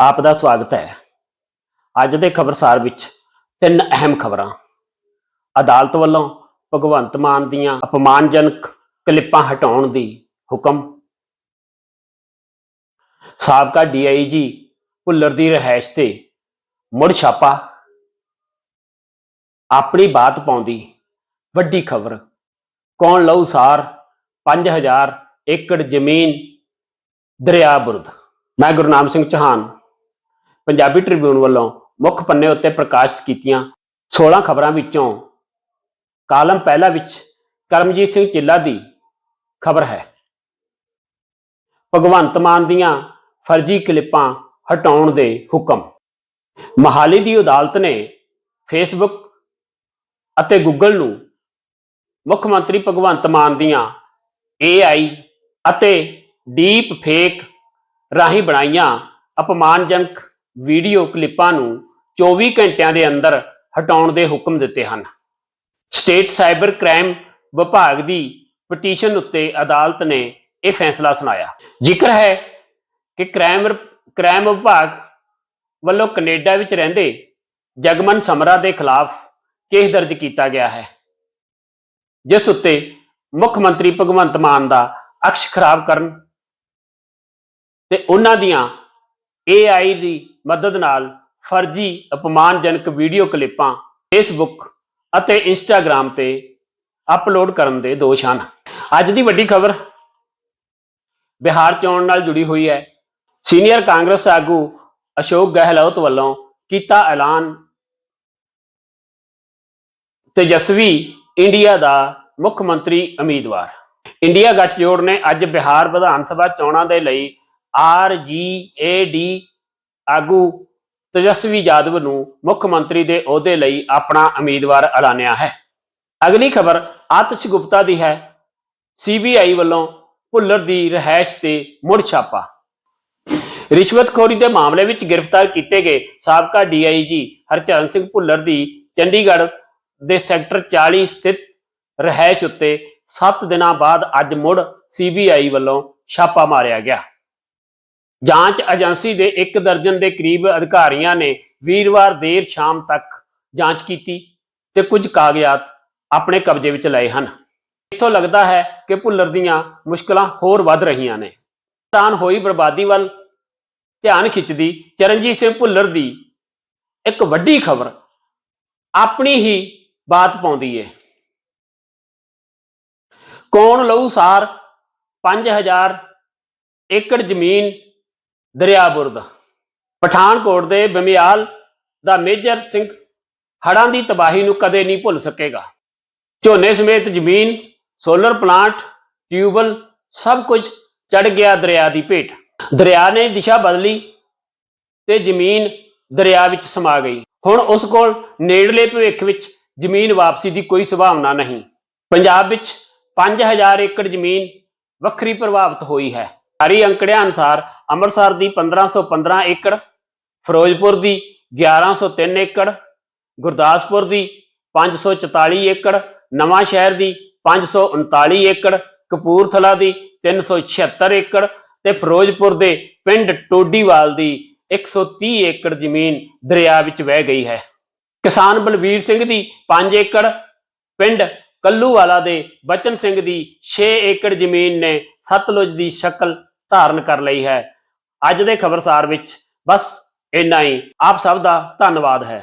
ਆਪ ਦਾ ਸਵਾਗਤ ਹੈ। ਅੱਜ ਦੇ ਖਬਰਸਾਰ ਵਿੱਚ ਤਿੰਨ ਅਹਿਮ ਖਬਰਾਂ। ਅਦਾਲਤ ਵੱਲੋਂ ਭਗਵੰਤ ਮਾਨ ਦੀਆਂ ਅਪਮਾਨਜਨਕ ਕਲਿੱਪਾਂ ਹਟਾਉਣ ਦੀ ਹੁਕਮ। ਸਾਬਕਾ ਡੀਆਈਜੀ ਭੁੱਲਰ ਦੀ ਰਹਿائش ਤੇ ਮੁੜ ਛਾਪਾ। ਆਪਣੀ ਬਾਤ ਪਾਉਂਦੀ ਵੱਡੀ ਖਬਰ। ਕੌਣ ਲਊ ਸਾਰ 5000 ਏਕੜ ਜ਼ਮੀਨ ਦਰਿਆ ਬੁਰਦ। ਮੈਂ ਗੁਰਨਾਮ ਸਿੰਘ ਚੌਹਾਨ। ਪੰਜਾਬੀ ਟ੍ਰਿਬਿਊਨ ਵੱਲੋਂ ਮੁੱਖ ਪੰਨੇ ਉੱਤੇ ਪ੍ਰਕਾਸ਼ਿਤ ਕੀਤੀਆਂ 16 ਖਬਰਾਂ ਵਿੱਚੋਂ ਕਾਲਮ ਪਹਿਲਾ ਵਿੱਚ ਕਰਮਜੀਤ ਸਿੰਘ ਚਿੱਲਾ ਦੀ ਖਬਰ ਹੈ। ਭਗਵੰਤ ਮਾਨ ਦੀਆਂ ਫਰਜ਼ੀ ਕਲਿੱਪਾਂ ਹਟਾਉਣ ਦੇ ਹੁਕਮ। ਮਹਾਲੀ ਦੀ ਅਦਾਲਤ ਨੇ ਫੇਸਬੁੱਕ ਅਤੇ ਗੂਗਲ ਨੂੰ ਮੁੱਖ ਮੰਤਰੀ ਭਗਵੰਤ ਮਾਨ ਦੀਆਂ AI ਅਤੇ ਡੀਪ ਫੇਕ ਰਾਹੀਂ ਬਣਾਈਆਂ ਅਪਮਾਨਜਨਕ ਵੀਡੀਓ ਕਲਿੱਪਾਂ ਨੂੰ 24 ਘੰਟਿਆਂ ਦੇ ਅੰਦਰ ਹਟਾਉਣ ਦੇ ਹੁਕਮ ਦਿੱਤੇ ਹਨ। ਸਟੇਟ ਸਾਈਬਰ ਕ੍ਰਾਈਮ ਵਿਭਾਗ ਦੀ ਪਟੀਸ਼ਨ ਉੱਤੇ ਅਦਾਲਤ ਨੇ ਇਹ ਫੈਸਲਾ ਸੁਣਾਇਆ। ਜ਼ਿਕਰ ਹੈ ਕਿ ਕ੍ਰਾਈਮ ਕ੍ਰਾਈਮ ਵਿਭਾਗ ਵੱਲੋਂ ਕੈਨੇਡਾ ਵਿੱਚ ਰਹਿੰਦੇ ਜਗਮਨ ਸਮਰਾ ਦੇ ਖਿਲਾਫ ਕੇਸ ਦਰਜ ਕੀਤਾ ਗਿਆ ਹੈ, ਜਿਸ ਉੱਤੇ ਮੁੱਖ ਮੰਤਰੀ ਭਗਵੰਤ ਮਾਨ ਦਾ ਅਕਸ਼ ਖਰਾਬ ਕਰਨ ਤੇ ਉਹਨਾਂ ਦੀਆਂ AI ਦੀ ਮਦਦ ਨਾਲ ਫਰਜ਼ੀ ਅਪਮਾਨਜਨਕ ਵੀਡੀਓ ਕਲਿੱਪਾਂ ਫੇਸਬੁੱਕ ਅਤੇ ਇੰਸਟਾਗ੍ਰam ਤੇ ਅਪਲੋਡ ਕਰਨ ਦੇ ਦੋਸ਼ ਹਨ। ਅੱਜ ਦੀ ਵੱਡੀ ਖਬਰ ਬਿਹਾਰ ਚੋਣ ਨਾਲ ਜੁੜੀ ਹੋਈ ਹੈ। ਸੀਨੀਅਰ ਕਾਂਗਰਸ ਆਗੂ ਅਸ਼ੋਕ ਗਹਿਲੋਤ ਵੱਲੋਂ ਕੀਤਾ ਐਲਾਨ ਤੇਜਸਵੀ ਇੰਡੀਆ ਦਾ ਮੁੱਖ ਮੰਤਰੀ ਉਮੀਦਵਾਰ। ਇੰਡੀਆ ਗੱਠਜੋੜ ਨੇ ਅੱਜ ਬਿਹਾਰ ਵਿਧਾਨ ਸਭਾ ਚੋਣਾਂ ਦੇ ਲਈ ਆਰਜੀਏਡੀ ਆਗੂ ਤੇਜਸਵੀ ਯਾਦਵ ਨੂੰ ਮੁੱਖ ਮੰਤਰੀ ਦੇ ਅਹੁਦੇ ਲਈ ਆਪਣਾ ਉਮੀਦਵਾਰ ਐਲਾਨਿਆ ਹੈ। ਅਗਲੀ ਖਬਰ ਆਤਿਸ਼ ਗੁਪਤਾ ਦੀ ਹੈ। ਸੀਬੀਆਈ ਵੱਲੋਂ ਭੁੱਲਰ ਦੀ ਰਹਿائش ਤੇ ਮੁੜ ਛਾਪਾ। ਰਿਸ਼ਵਤਖੋਰੀ ਦੇ ਮਾਮਲੇ ਵਿੱਚ ਗ੍ਰਿਫਤਾਰ ਕੀਤੇ ਗਏ ਸਾਬਕਾ ਡੀਆਈਜੀ ਹਰਚਰਨ ਸਿੰਘ ਭੁੱਲਰ ਦੀ ਚੰਡੀਗੜ੍ਹ ਦੇ ਸੈਕਟਰ 40 ਸਥਿਤ ਰਹਿائش ਉੱਤੇ 7 ਦਿਨਾਂ ਬਾਅਦ ਅੱਜ ਮੁੜ ਸੀਬੀਆਈ ਵੱਲੋਂ ਛਾਪਾ ਮਾਰਿਆ ਗਿਆ। ਜਾਂਚ ਏਜੰਸੀ ਦੇ ਇੱਕ ਦਰਜਨ ਦੇ ਕਰੀਬ ਅਧਿਕਾਰੀਆਂ ਨੇ ਵੀਰਵਾਰ ਦੇਰ ਸ਼ਾਮ ਤੱਕ ਜਾਂਚ ਕੀਤੀ ਤੇ ਕੁਝ ਕਾਗਜ਼ਾਤ ਆਪਣੇ ਕਬਜ਼ੇ ਵਿੱਚ ਲਏ ਹਨ। ਇੱਥੋਂ ਲੱਗਦਾ ਹੈ ਕਿ ਭੁੱਲਰ ਦੀਆਂ ਮੁਸ਼ਕਲਾਂ ਹੋਰ ਵੱਧ ਰਹੀਆਂ ਨੇ। ਤਾਨ ਹੋਈ ਬਰਬਾਦੀ ਵੱਲ ਧਿਆਨ ਖਿੱਚਦੀ ਚਰਨਜੀਤ ਸਿੰਘ ਭੁੱਲਰ ਦੀ ਇੱਕ ਵੱਡੀ ਖਬਰ ਆਪਣੀ ਹੀ ਬਾਤ ਪਾਉਂਦੀ ਏ। ਕੌਣ ਲਊ ਸਾਰ 5000 ਏਕੜ ਜ਼ਮੀਨ ਦਰਿਆ ਬੁਰਦ ਪਠਾਨਕੋਟ ਦੇ ਬਮਿਆਲ ਦਾ ਮੇਜਰ ਸਿੰਘ ਹੜਾਂ ਦੀ ਤਬਾਹੀ ਨੂੰ ਕਦੇ ਨਹੀਂ ਭੁੱਲ ਸਕੇਗਾ। ਝੋਨੇ ਸਮੇਤ ਜ਼ਮੀਨ ਸੋਲਰ ਪਲਾਂਟ ਟਿਊਬਲ ਸਭ ਕੁਝ ਚੜ ਗਿਆ ਦਰਿਆ ਦੀ ਭੇਟ। ਦਰਿਆ ਨੇ ਦਿਸ਼ਾ ਬਦਲੀ ਤੇ ਜ਼ਮੀਨ ਦਰਿਆ ਵਿੱਚ ਸਮਾ ਗਈ। ਹੁਣ ਉਸ ਕੋਲ ਨੇੜਲੇ ਭਵਿੱਖ ਵਿੱਚ ਜ਼ਮੀਨ ਵਾਪਸੀ ਦੀ ਕੋਈ ਸੰਭਾਵਨਾ ਨਹੀਂ। ਪੰਜਾਬ ਵਿੱਚ 5000 ਏਕੜ ਜ਼ਮੀਨ ਵੱਖਰੀ ਪ੍ਰਭਾਵਿਤ ਹੋਈ ਹੈ। ਸਾਰੀ ਅੰਕੜਿਆਂ ਅਨੁਸਾਰ ਅੰਮ੍ਰਿਤਸਰ ਦੀ 1515 ਏਕੜ, ਫਿਰੋਜ਼ਪੁਰ ਦੀ 1103 ਏਕੜ, ਗੁਰਦਾਸਪੁਰ ਦੀ 544 ਏਕੜ, ਨਵਾਂ ਸ਼ਹਿਰ ਦੀ 539 ਏਕੜ, ਕਪੂਰਥਲਾ ਦੀ 376 ਏਕੜ ਤੇ ਫਿਰੋਜ਼ਪੁਰ ਦੇ ਪਿੰਡ ਟੋਡੀਵਾਲ ਦੀ 130 ਏਕੜ ਜ਼ਮੀਨ ਦਰਿਆ ਵਿੱਚ ਵਹਿ ਗਈ ਹੈ। ਕਿਸਾਨ ਬਲਵੀਰ ਸਿੰਘ ਦੀ 5 ਏਕੜ, ਪਿੰਡ ਕੱਲੂਵਾਲਾ ਦੇ ਬਚਨ ਸਿੰਘ ਦੀ 6 ਏਕੜ ਜ਼ਮੀਨ ਨੇ ਸਤਲੁਜ ਦੀ ਸ਼ਕਲ ਧਾਰਨ ਕਰ ਲਈ ਹੈ। ਅੱਜ ਦੇ ਖਬਰਸਾਰ ਵਿੱਚ ਬਸ ਇੰਨਾ ਹੀ। ਆਪ ਸਭ ਦਾ ਧੰਨਵਾਦ ਹੈ।